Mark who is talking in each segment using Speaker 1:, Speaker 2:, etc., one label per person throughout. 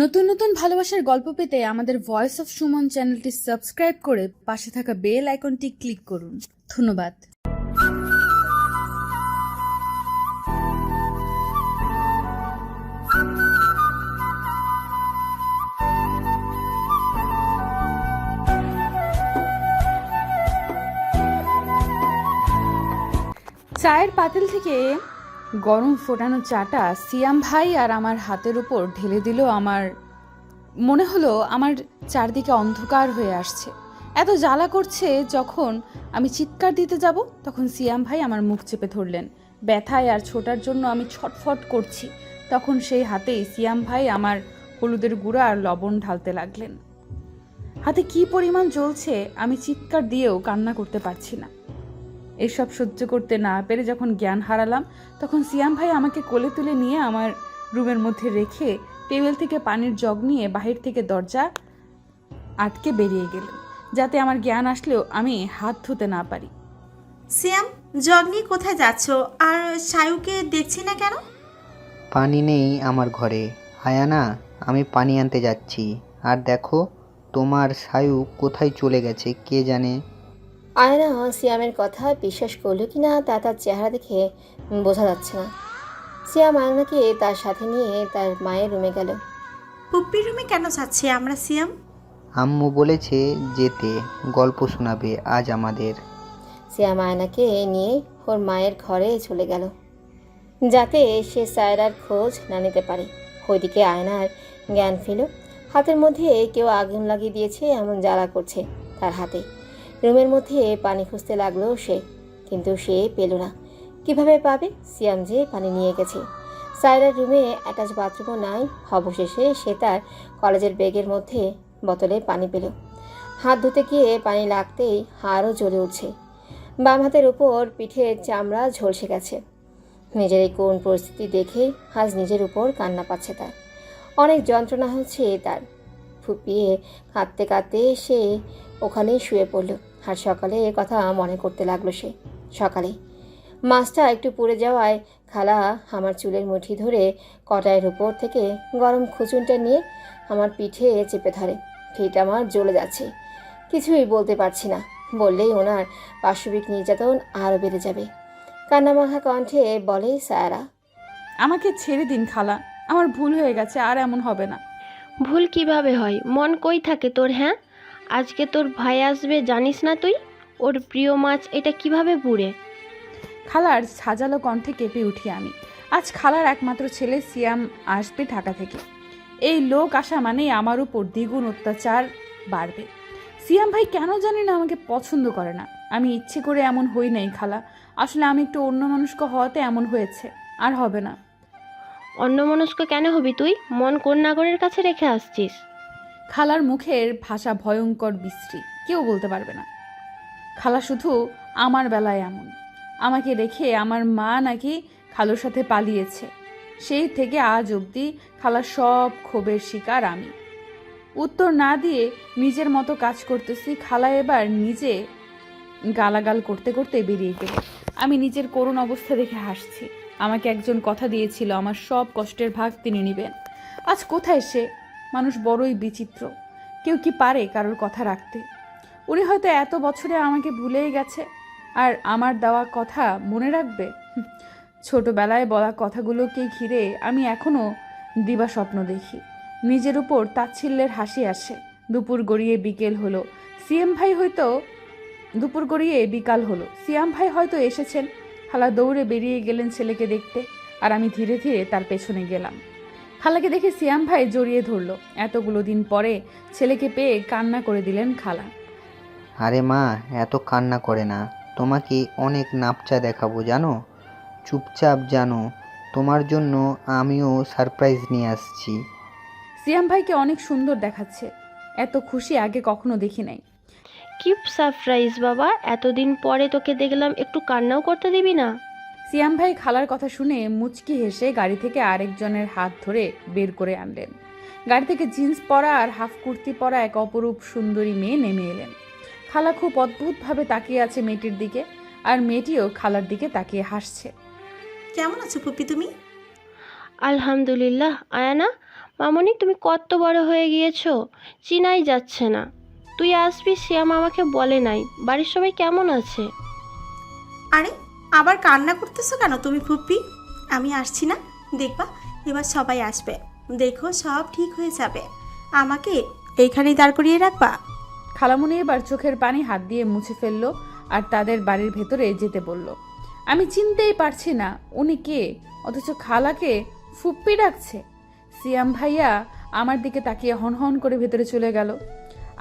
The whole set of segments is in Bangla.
Speaker 1: নতুন নতুন ভালোবাসার গল্প পেতে আমাদের ভয়েস অফ সুমন চ্যানেলটি সাবস্ক্রাইব করে পাশে থাকা বেল আইকনটি ক্লিক করুন। ধন্যবাদ। চায়ের পাতিল থেকে গরম ফোটানো চাটা সিয়াম ভাই আর আমার হাতের উপর ঢেলে দিল আমার, মনে হলো আমার চারদিকে অন্ধকার হয়ে আসছে। এত জ্বালা করছে যখন আমি চিৎকার দিতে যাব, তখন সিয়াম ভাই আমার মুখ চেপে ধরলেন। ব্যথায় আর ছোটার জন্য আমি ছটফট করছি। তখন সেই হাতেই সিয়াম ভাই আমার হলুদের গুঁড়া আর লবণ ঢালতে লাগলেন। হাতে কি পরিমাণ জ্বলছে আমি চিৎকার দিয়েও কান্না করতে পারছি না। এসব সহ্য করতে না পেরে যখন জ্ঞান হারালাম তখন সিয়াম ভাই আমাকে কোলে তুলে নিয়ে আমার রুমের মধ্যে রেখে টেবিল থেকে পানির জগ নিয়ে বাহির থেকে দরজা আটকে বেরিয়ে গেলেন যাতে আমার জ্ঞান আসলেও আমি হাত ধুতে না পারি।
Speaker 2: সিয়াম জগ নিয়ে কোথায় যাচ্ছ? আর সায়ুকে দেখছি না কেন?
Speaker 3: পানি নেই আমার ঘরে। হায়ানা আমি পানি আনতে যাচ্ছি। আর দেখো তোমার সায়ু কোথায় চলে গেছে কে জানে?
Speaker 4: আয়না সিয়ামের কথা বিশ্বাস করল কি না তা তার চেহারা দেখে বোঝা যাচ্ছে না। সিয়াম আয়নাকে তার সাথে নিয়ে তার মায়ের রুমে গেল।
Speaker 2: পুপ্পির রুমে কেন যাচ্ছি আমরা সিয়াম?
Speaker 3: আম্মু বলেছে যেতে গল্প শোনাবে আজ আমাদের।
Speaker 4: সিয়াম আয়নাকে নিয়ে ওর মায়ের ঘরে চলে গেল। যাতে সে সায়রার খোঁজ না নিতে পারে। ওইদিকে আয়নার জ্ঞান ফিল হাতের মধ্যে কেউ আগুন লাগিয়ে দিয়েছে এমন জ্বালা করছে তার হাতে। রুমের মধ্যে পানি খুঁজতে লাগল সে, কিন্তু সে পেল না। কীভাবে পাবে? সিয়াম যে পানি নিয়ে গেছে। সায়রার রুমে অ্যাটাচ বাথরুমও নাই। অবশেষে সে তার কলেজের ব্যাগের মধ্যে বোতলে পানি পেল। হাত ধুতে গিয়ে পানি লাগতেই হাড়ও জ্বলে উঠছে। বাম হাতের উপর পিঠের চামড়া ঝলসে গেছে। নিজের এই কোন পরিস্থিতি দেখে আজ নিজের উপর কান্না পাচ্ছে তার। অনেক যন্ত্রণা হচ্ছে তার। ফুপিয়ে কাঁদতে কাঁদতে সে ওখানেই শুয়ে পড়ল। আর সকালে এ কথা মনে করতে লাগল সে। সকালে মাছটা একটু পুড়ে যাওয়ায় খালা আমার চুলের মুঠি ধরে কটায়ের উপর থেকে গরম খুচুনটা নিয়ে আমার পিঠে চেপে ধরে। পিঠ আমার জ্বলে যাচ্ছে। কিছুই বলতে পারছি না। বললেই ওনার পাশবিক নির্যাতন আরও বেড়ে যাবে। কান্নামাখা কণ্ঠে বলে সায়রা।
Speaker 1: আমাকে ছেড়ে দিন খালা। আমার ভুল হয়ে গেছে আর এমন হবে না।
Speaker 5: ভুল কীভাবে হয়? মন কই থাকে তোর হ্যাঁ? আজকে তোর ভাই আসবে জানিস না তুই? ওর প্রিয় মাছ এটা কীভাবে পুড়ে
Speaker 1: খালার সাজালো কণ্ঠে কেঁপে উঠি আমি। আজ খালার একমাত্র ছেলে সিয়াম আসবে ঢাকা থেকে। এই লোক আসা মানেই আমার উপর দ্বিগুণ অত্যাচার বাড়বে। সিয়াম ভাই কেন জানি না আমাকে পছন্দ করে না। আমি ইচ্ছে করে এমন হই নাই খালা। আসলে আমি একটু অন্য মানুষক হওয়াতে এমন হয়েছে। আর হবে না।
Speaker 5: অন্যমনস্ক কেন হবি তুই? মন কোন নাগরের কাছে রেখে আসছিস?
Speaker 1: খালার মুখের ভাষা ভয়ঙ্কর বিশ্রী, কেউ বলতে পারবে না। খালা শুধু, আমার বেলায় এমন। আমাকে রেখে আমার মা নাকি খালুর সাথে পালিয়েছে। সেই থেকে আজ অবধি খালার সব ক্ষোভের শিকার আমি। উত্তর না দিয়ে নিজের মতো কাজ করতেছি, খালা এবার নিজে গালাগাল করতে করতে বেরিয়ে গেল। আমি নিজের করুণ অবস্থা দেখে হাসছি। আমাকে একজন কথা দিয়েছিল, আমার সব কষ্টের ভাগ তিনি নেবেন। আজ কোথায় সে? মানুষ বড়ই বিচিত্র। কেউ কি পারে কারোর কথা রাখতে? উনি হয়তো এত বছরে আমাকে ভুলেই গেছে। আর আমার দেওয়া কথা মনে রাখবে? ছোটবেলায় বলা কথাগুলোকে ঘিরে আমি এখনও দিবা স্বপ্ন দেখি। নিজের উপর তাচ্ছিল্যের হাসি আসে। দুপুর গড়িয়ে বিকেল হলো। সিএম ভাই হয়তো দুপুর গড়িয়ে বিকাল হলো। সিয়াম ভাই হয়তো এসেছেন। খালা দৌড়ে বেরিয়ে গেলেন ছেলেকে দেখতে। আর আমি ধীরে ধীরে তার পেছনে গেলাম। খালাকে দেখে সিয়াম ভাই জড়িয়ে ধরলো। এতগুলো দিন পরে ছেলেকে পেয়ে কান্না করে দিলেন খালা।
Speaker 3: আরে মা এত কান্না করে না। তোমাকে অনেক নাপচা দেখাবো জানো? চুপচাপ জানো তোমার জন্য আমিও সারপ্রাইজ নিয়ে আসছি।
Speaker 1: সিয়াম ভাইকে অনেক সুন্দর দেখাচ্ছে। এত খুশি আগে কখনো দেখি নাই।
Speaker 5: কি সারপ্রাইজ বাবা এতদিন পরে তোকে দেখলাম একটু কান্নাও করতে দিবি না?
Speaker 1: সিয়াম ভাই খালার কথা শুনে মুচকি হেসে গাড়ি থেকে আরেকজনের হাত ধরে বের করে আনলেন। গাড়ি থেকে জিন্স পরা আর হাফ কুর্তি পরা এক অপরূপ সুন্দরী মেয়ে নেমে এলেন। খালা খুব অদ্ভুতভাবে তাকিয়ে আছে মেয়েটির দিকে আর মেয়েটিও খালার দিকে তাকিয়ে হাসছে।
Speaker 2: কেমন আছো পুপ্পি তুমি?
Speaker 5: আলহামদুলিল্লাহ আয়ানা। মামনি তুমি কত বড় হয়ে গিয়েছো? চিনাই যাচ্ছে না। তুই আসবি শ্যাম আমাকে বলে নাই। বাড়ির সবাই কেমন আছে?
Speaker 2: আরে আবার কান্না করতেছো কেন তুমি ফুপ্পি? আমি আসছি না। দেখবা, এবার সবাই আসবে। দেখো, সব ঠিক হয়ে যাবে। আমাকে এইখানেই দাঁড় করিয়ে রাখবা?
Speaker 1: খালামুনি এবার চোখের পানি হাত দিয়ে মুছে ফেলল আর তাদের বাড়ির ভেতরে যেতে বলল। আমি চিনতেই পারছি না, উনি কে? অথচ খালাকে ফুপ্পি ডাকছে। সিয়াম ভাইয়া আমার দিকে তাকিয়ে হন হন করে ভেতরে চলে গেল।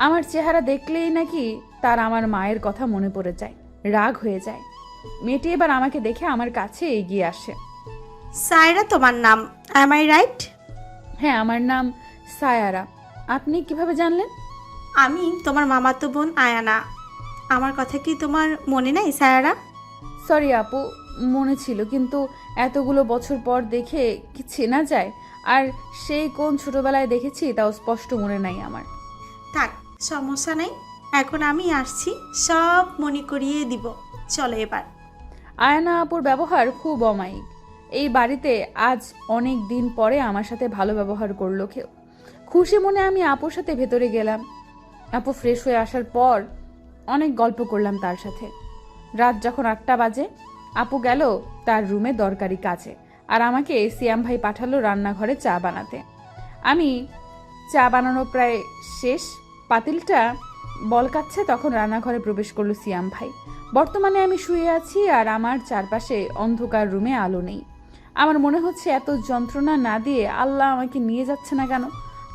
Speaker 1: আমার চেহারা দেখলেই নাকি তার আমার মায়ের কথা মনে পড়ে যায়, রাগ হয়ে যায়। মেয়েটি এবার আমাকে দেখে আমার কাছে এগিয়ে আসে।
Speaker 2: সায়রা তোমার নাম অ্যাম আই রাইট
Speaker 1: হ্যাঁ আমার নাম সায়ারা। আপনি কীভাবে জানলেন?
Speaker 2: আমি তোমার মামাতো বোন আয়ানা। আমার কথা কি তোমার মনে নাই সায়ারা?
Speaker 1: সরি আপু মনে ছিল কিন্তু এতগুলো বছর পর দেখে কি চেনা যায়? আর সেই কোন ছোটবেলায় দেখেছি তাও স্পষ্ট মনে নাই আমার।
Speaker 2: থাক সমস্যা নাই। এখন আমি আসছি সব মনে করিয়ে দিব। চলো এবার।
Speaker 1: আয়না আপুর ব্যবহার খুব অমায়িক। এই বাড়িতে আজ অনেক দিন পরে আমার সাথে ভালো ব্যবহার করল কেউ। খুশি মনে আমি আপুর সাথে ভেতরে গেলাম। আপু ফ্রেশ হয়ে আসার পর অনেক গল্প করলাম তার সাথে। রাত যখন আটটা বাজে, আপু গেল তার রুমে দরকারি কাজে আর আমাকে সিয়াম ভাই পাঠালো রান্নাঘরে চা বানাতে। আমি চা বানানো প্রায় শেষ, পাতিলটা বলকাচ্ছে তখন রান্নাঘরে প্রবেশ করল সিয়াম ভাই। বর্তমানে আমি শুয়ে আছি আর আমার চারপাশে অন্ধকার রুমে আলো নেই। আমার মনে হচ্ছে এত যন্ত্রণা না দিয়ে আল্লাহ আমাকে নিয়ে যাচ্ছে না কেন?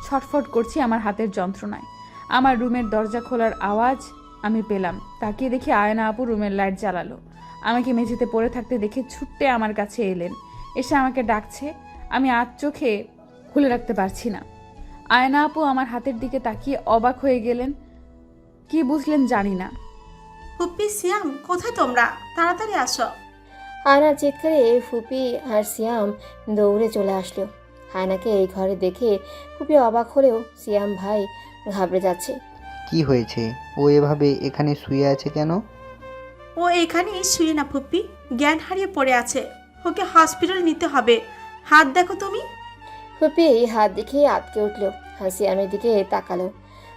Speaker 1: ছটফট করছি আমার হাতের যন্ত্রণায়। আমার রুমের দরজা খোলার আওয়াজ আমি পেলাম। তাকিয়ে দেখি আয়না আপু রুমের লাইট জ্বালালো। আমাকে মেঝেতে পড়ে থাকতে দেখে ছুট্টে আমার কাছে এলেন। এসে আমাকে ডাকছে। আমি আজ চোখে খুলে রাখতে পারছি না। আয়না আপু আমার হাতের দিকে তাকিয়ে অবাক হয়ে গেলেন। কি বুঝলেন জানি না।
Speaker 2: ফুপ্পি সিয়াম কোথায় তোমরা? তাড়াতাড়ি আসো।
Speaker 4: আয়নার চিৎকারে ফুপি আর সিয়াম দৌড়ে চলে আসলো। আয়নাকে এই ঘরে দেখে ফুপি অবাক হলেও সিয়াম ভাই ঘাবড়ে যাচ্ছে।
Speaker 3: কি হয়েছে? ও এভাবে এখানে শুয়ে আছে কেন?
Speaker 2: ও এখানেই শুয়ে না ফুপ্পি জ্ঞান হারিয়ে পড়ে আছে। ওকে হসপিটাল নিতে হবে। হাত দেখো তুমি।
Speaker 4: ফুপি হাত দেখে আটকে উঠল আর সিয়ামের দিকে তাকালো।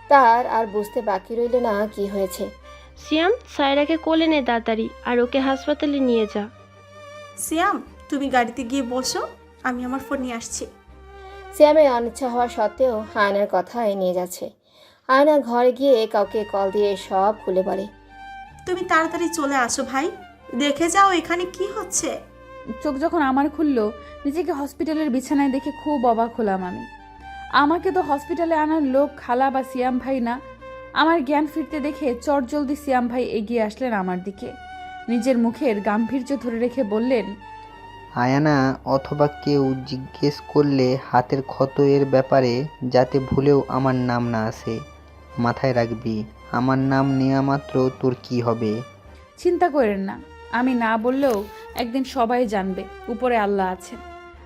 Speaker 4: তার আর বুঝতে বাকি রইল না কি হয়েছে।
Speaker 5: শ্যাম সায়রাকে কোলে নে তাড়াতাড়ি আর ওকে হাসপাতালে নিয়ে যা।
Speaker 2: সিয়াম তুমি গাড়িতে গিয়ে বসো আমি আমার ফোন নিয়ে আসছি।
Speaker 4: সিয়ামের অনিচ্ছা হওয়া সত্ত্বেও আয়নার কথাই নিয়ে যাচ্ছে। আয়না ঘরে গিয়ে কাউকে কল দিয়ে সব খুলে বলে।
Speaker 2: তুমি তাড়াতাড়ি চলে আসো ভাই দেখে যাও এখানে কি হচ্ছে।
Speaker 1: চোখ যখন আমার খুললো নিজেকে হসপিটালের বিছানায় দেখে খুব অবাক হলাম আমি। আমাকে তো হসপিটালে আনার লোক খালা বা সিয়াম ভাই না আমার জ্ঞান ফিরতে দেখে চটজলদি সিয়াম ভাই এগিয়ে আসলেন আমার দিকে। নিজের মুখের গাম্ভীর্য ধরে রেখে বললেন
Speaker 3: আয়ানা অথবা কেউ জিজ্ঞেস করলে হাতের ক্ষত এর ব্যাপারে যাতে ভুলেও আমার নাম না আসে মাথায় রাখবি আমার নাম নেওয়া মাত্র তোর কি হবে?
Speaker 1: চিন্তা করেন না আমি না বললেও একদিন সবাই জানবে উপরে আল্লাহ আছেন।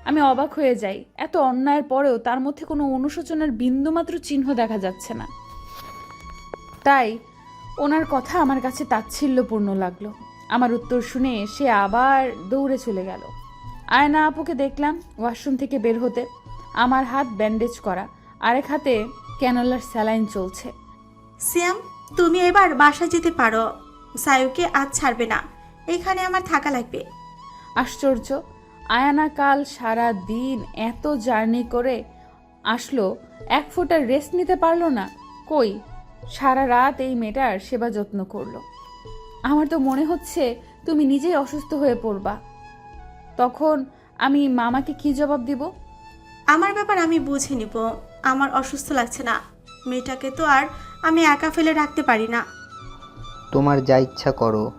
Speaker 1: আমি অবাক হয়ে যাই এত অন্যায়ের পরেও তার মধ্যে কোনো অনুশোচনার বিন্দুমাত্র চিহ্ন দেখা যাচ্ছে না। তাই ওনার কথা আমার কাছে তাচ্ছিল্যপূর্ণ লাগল। আমার উত্তর শুনে সে আবার দৌড়ে চলে গেল। আয়না আপুকে দেখলাম ওয়াশরুম থেকে বের হতে। আমার হাত ব্যান্ডেজ করা আরেক হাতে ক্যানোলার স্যালাইন চলছে।
Speaker 2: সিয়াম তুমি এবার বাসা যেতে পারো। সায়ুকে আজ ছাড়বে না। এখানে আমার থাকা লাগবে।
Speaker 1: আশ্চর্য আয়ানা কাল সারা দিন এত জার্নি করে আসলো এক ফোঁটা রেস্ট নিতে পারল না। কই? সারা রাত এই মেয়েটার সেবা যত্ন করল। আমার তো মনে হচ্ছে তুমি নিজেই অসুস্থ হয়ে পড়বা। তখন আমি মামাকে কি জবাব দিব?
Speaker 2: আমার ব্যাপার আমি বুঝে নিব। আমার অসুস্থ লাগছে না। মেয়েটাকে তো আর আমি একা ফেলে রাখতে পারি না।
Speaker 3: তোমার যা ইচ্ছা করো।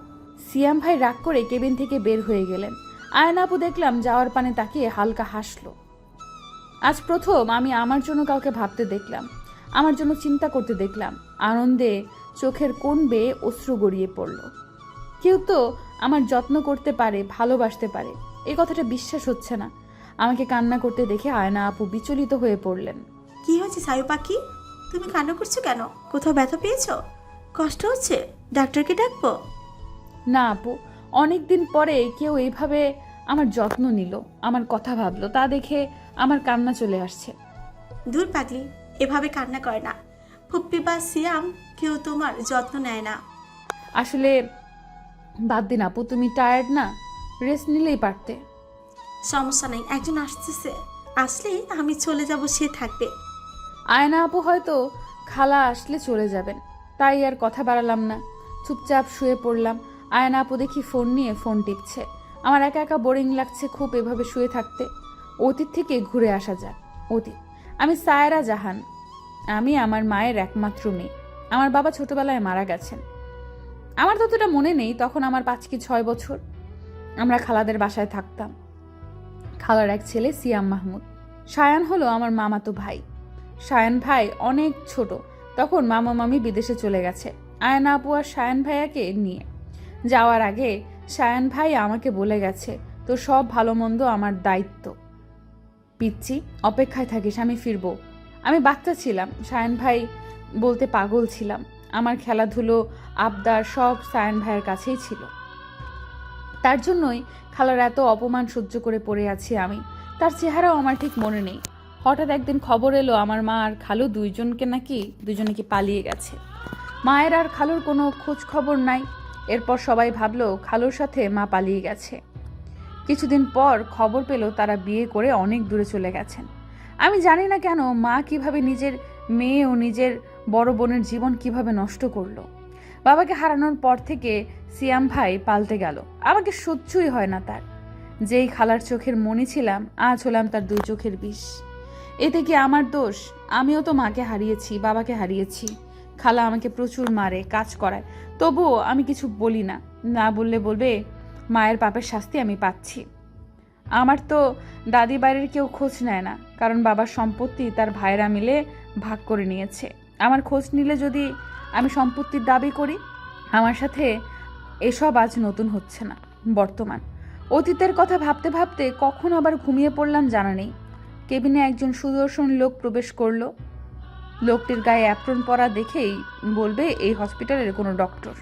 Speaker 1: সিয়াম ভাই রাগ করে কেবিন থেকে বের হয়ে গেলেন। আয়না আপু দেখলাম যাওয়ার পানে তাকিয়ে হালকা হাসলো। আজ প্রথম আমি আমার জন্য কাউকে ভাবতে দেখলাম। আমার জন্য চিন্তা করতে দেখলাম। আনন্দে চোখের কোণ বেয়ে অশ্রু গড়িয়ে পড়ল। কেউ তো আমার যত্ন করতে পারে ভালোবাসতে পারে এই কথাটা বিশ্বাস হচ্ছে না। আমাকে কান্না করতে দেখে আয়না আপু বিচলিত হয়ে পড়লেন।
Speaker 2: কি হয়েছে সায়ু পাখি? তুমি কান্না করছ কেন? কোথাও ব্যথা পেয়েছ? কষ্ট হচ্ছে? ডাক্তারকে ডাকবো?
Speaker 1: না আপু অনেক দিন পরে কেউ এইভাবে আমার যত্ন নিল আমার কথা ভাবলো তা দেখে আমার কান্না চলে আসছে।
Speaker 2: দূর পাগলি এভাবে কান্না করে না। ফুপ্পি বা সিয়াম কেউ তোমার যত্ন নেয় না।
Speaker 1: আসলে বাদ দিন আপু তুমি টায়ার্ড না? রেস্ট নিলেই পারতে।
Speaker 2: সমস্যা নেই একজন আসতেছে। আসলে আমি চলে যাব সে থাকবে।
Speaker 1: আয়না আপু হয়তো খালা আসলে চলে যাবেন। তাই আর কথা বাড়ালাম না। চুপচাপ শুয়ে পড়লাম। আয়না আপু দেখি ফোন নিয়ে ফোন টিপছে। আমার একা একা বোরিং লাগছে খুব এভাবে শুয়ে থাকতে। অতীত থেকে ঘুরে আসা যাক। অতীত। আমি সায়রা জাহান। আমি আমার মায়ের একমাত্র মেয়ে। আমার বাবা ছোটবেলায় মারা গেছেন। আমার ততটা মনে নেই, তখন আমার পাঁচ কি ছয় বছর। আমরা খালাদের বাসায় থাকতাম। খালার এক ছেলে সিয়াম মাহমুদ। সায়ান হলো আমার মামাতো ভাই। সায়ান ভাই অনেক ছোট। তখন মামা মামি বিদেশে চলে গেছে। আয়না আপু আর সায়ান ভাইয়াকে নিয়ে। যাওয়ার আগে সায়ান ভাই আমাকে বলে গেছে তো সব ভালো মন্দ আমার দায়িত্ব। পিচ্ছি, অপেক্ষায় থাকিস, আমি ফিরবো। আমি বাচ্চা ছিলাম, সায়ান ভাই বলতে পাগল ছিলাম। আমার খেলাধুলো, আবদার সব সায়ান ভাইয়ের কাছেই ছিল। তার জন্যই খালার এত অপমান সহ্য করে পড়ে আছি আমি। তার চেহারাও আমার ঠিক মনে নেই। হঠাৎ একদিন খবর এলো, আমার মা আর খালু দুইজনকে নাকি দুজনে কি পালিয়ে গেছে। মায়ের আর খালুর কোনো খোঁজ খবর নাই। এরপর সবাই ভাবলো, খালুর সাথে মা পালিয়ে গেছে। কিছুদিন পর খবর পেল, তারা বিয়ে করে অনেক দূরে চলে গেছেন। আমি জানি না কেন মা কীভাবে নিজের মেয়ে ও নিজের বড় বোনের জীবন কীভাবে নষ্ট করল। বাবাকে হারানোর পর থেকে সিয়াম ভাই পাল্টে গেল। আমাকে সহ্যই হয় না তার। যেই খালার চোখের মনি ছিলাম, আজ হলাম তার দুই চোখের বিষ। এতে কি আমার দোষ? আমিও তো মাকে হারিয়েছি, বাবাকে হারিয়েছি। খালা আমাকে প্রচুর মারে, কাজ করায়। তবুও আমি কিছু বলি না। না বললে বলবে, মায়ের পাপের শাস্তি আমি পাচ্ছি। আমার তো দাদি বাড়ির কেউ খোঁজ নেয় না, কারণ বাবার সম্পত্তি তার ভাইরা মিলে ভাগ করে নিয়েছে। আমার খোঁজ নিলে যদি আমি সম্পত্তির দাবি করি, আমার সাথে এসব আজ নতুন হচ্ছে না, বর্তমান। অতীতের কথা ভাবতে ভাবতে কখন আবার ঘুমিয়ে পড়লাম জানা নেই। কেবিনে একজন সুদর্শন লোক প্রবেশ করল। লোকটির গায়ে অ্যাপ্রন পরা দেখেই বলবে, এই হসপিটালের কোনো ডক্টর।